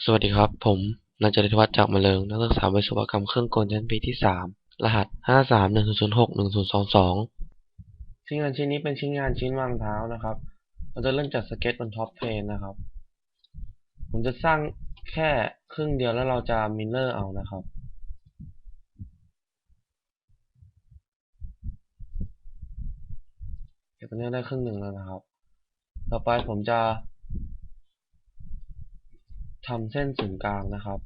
สวัสดีครับ ผมนายจริยวัฒน์จากมะเริงนักศึกษาวิศวกรรมเครื่องกลชั้นปีที่สามรหัสห้าสามหนึ่งศูนย์หกหนึ่งศูนย์สองสองชิ้นงานชิ้นนี้เป็นชิ้นงานชิ้นวางเท้านะครับ เราจะเริ่มจากสเก็ตบนท็อปเพลนนะครับ ผมจะสร้างแค่ครึ่งเดียวแล้วเราจะมิลเลอร์เอานะครับเดี๋ยวตอนนี้ได้ครึ่งหนึ่งแล้วนะครับ ต่อไปผมจะ ทำเส้นศูนย์กลางนะครับ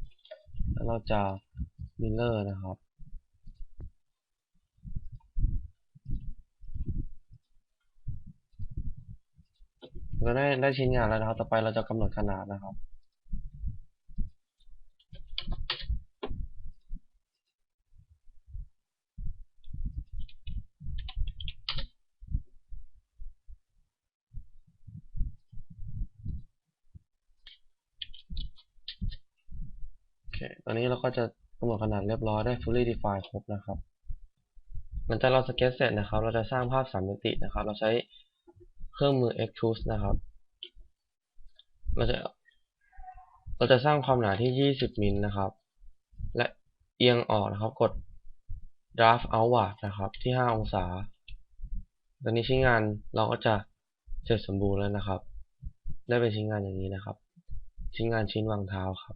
แล้วเราจะมิลเลอร์นะครับเราได้ได้ชิ้นงานแล้วนะครับ ต่อไปเราจะกำหนดขนาดนะครับ ค ตอนนี้เราก็จะกำหนดขนาดเรียบร้อยได้ fully define ครบนะครับ หลังจากเราสเก็ตเสร็จนะครับ เราจะสร้างภาพสามมิตินะครับ เราใช้เครื่องมือ extrude นะครับ เราจะ เราจะสร้างความหนาที่ 20 มิลนะครับ และเอียงออกนะครับ กด draft outward นะครับ ที่ 5 องศา ตอนนี้ชิ้นงานเราก็จะเสร็จสมบูรณ์แล้วนะครับ ได้เป็นชิ้นงานอย่างนี้นะครับ ชิ้นงานชิ้นวางเท้าครับ